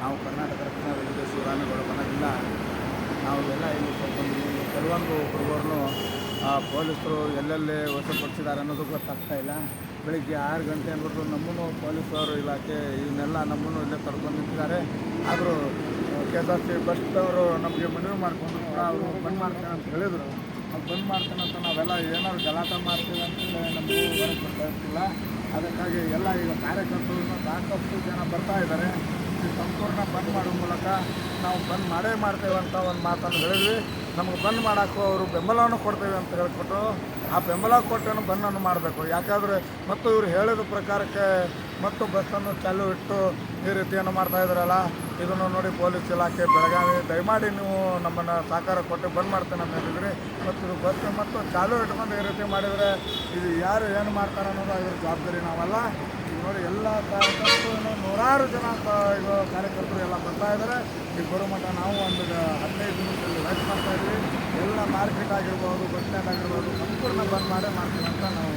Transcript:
ನಾವು ಕರ್ನಾಟಕ ರಕ್ಷಣಾ ವೆಂಕಟೇಶ್ವರ ಶಿವರಾಮೇಗೌಡ ನಾವು ಎಲ್ಲ ಇಲ್ಲಿ ಸ್ವಲ್ಪ ಕೆಲವೊಂದು ಆ, ಪೊಲೀಸರು ಎಲ್ಲೆಲ್ಲಿ ವಶಪಡಿಸಿದ್ದಾರೆ ಅನ್ನೋದು ಗೊತ್ತಾಗ್ತಾ ಇಲ್ಲ. ಬೆಳಿಗ್ಗೆ ಆರು ಗಂಟೆ ಅಂದ್ಬಿಟ್ಟು ನಮ್ಮನ್ನು ಪೊಲೀಸರು ಇಲಾಖೆ ಇವನ್ನೆಲ್ಲ ನಮ್ಮನ್ನು ಇಲ್ಲೇ ಕರ್ಕೊಂಡು ಆದರೂ ಕೆ ಎಸ್ ಆರ್ ಸಿ ಬಸ್ದವರು ನಮಗೆ ಮನವಿ ಮಾಡಿಕೊಂಡು ಕೂಡ ಅವರು ಬಂದ್ ಮಾಡ್ತೇನೆ ಅಂತ ಹೇಳಿದರು. ನಾವು ಬಂದ್ ಮಾಡ್ತೇನೆ ಅಂತ ನಾವೆಲ್ಲ ಏನಾದ್ರು ಗಲಾಟೆ ಮಾಡ್ತೀವಿ ಅಂತ ನಮಗೂ ಬರ್ತಾ ಇರ್ತಿಲ್ಲ. ಅದಕ್ಕಾಗಿ ಎಲ್ಲ ಈಗ ಕಾರ್ಯಕರ್ತರನ್ನು ಸಾಕಷ್ಟು ಜನ ಬರ್ತಾ ಇದ್ದಾರೆ. ಈ ಸಂಪೂರ್ಣ ಬಂದ್ ಮಾಡೋ ಮೂಲಕ ನಾವು ಬಂದ್ ಮಾಡೇ ಮಾಡ್ತೇವೆ ಅಂತ ಒಂದು ಮಾತನ್ನು ಹೇಳಿದ್ವಿ. ನಮಗೆ ಬಂದ್ ಮಾಡೋಕ್ಕೂ ಅವರು ಬೆಂಬಲವನ್ನು ಕೊಡ್ತೇವೆ ಅಂತ ಹೇಳ್ಕೊಟ್ಟು ಆ ಬೆಂಬಲ ಕೊಟ್ಟನ್ನು ಬಂದನ್ನು ಮಾಡಬೇಕು. ಯಾಕಂದರೆ ಮತ್ತು ಇವರು ಹೇಳಿದ ಪ್ರಕಾರಕ್ಕೆ ಮತ್ತು ಬಸ್ಸನ್ನು ಚಾಲು ಇಟ್ಟು ಈ ರೀತಿಯನ್ನು ಮಾಡ್ತಾ ಇದ್ದಾರಲ್ಲ ಇದನ್ನು ನೋಡಿ ಪೊಲೀಸ್ ಇಲಾಖೆ ಬೆಳಗಾವಿ. ದಯಮಾಡಿ ನೀವು ನಮ್ಮನ್ನು ಸಹಕಾರ ಕೊಟ್ಟು ಬಂದ್ ಮಾಡ್ತೇನೆ ಅಂತ ಹೇಳಿದ್ರಿ. ಮತ್ತು ಇದು ಬಸ್ ಮತ್ತು ಚಾಲು ಇಟ್ಕೊಂಡು ಈ ರೀತಿ ಮಾಡಿದರೆ ಇದು ಯಾರು ಏನು ಮಾಡ್ತಾರೆ ಅನ್ನೋದು ಅದ್ರ ಜವಾಬ್ದಾರಿ ನಾವಲ್ಲ. ನೋಡಿ ಎಲ್ಲ ಕಾರ್ಯಕರ್ತರು, ನೂರಾರು ಜನ ಈಗ ಕಾರ್ಯಕರ್ತರು ಎಲ್ಲ ಬರ್ತಾ ಇದ್ದಾರೆ ಬರೋ ಮಟ್ಟ ನಾವು ಒಂದು ಹದಿನೈದು ನಿಮಿಷದಲ್ಲಿ ವೆಚ್ಚ ಮಾಡ್ತಾ ಇದ್ದೀವಿ ಎಲ್ಲ ಮಾರ್ಕೆಟ್ ಆಗಿರ್ಬೋದು, ಬಸ್ ಸ್ಟ್ಯಾಂಡ್ ಆಗಿರ್ಬೋದು, ಸಂಪೂರ್ಣ ಬಂದ್ ಮಾಡೇ ಮಾಡ್ತೀವಿ ಅಂತ ನಾವು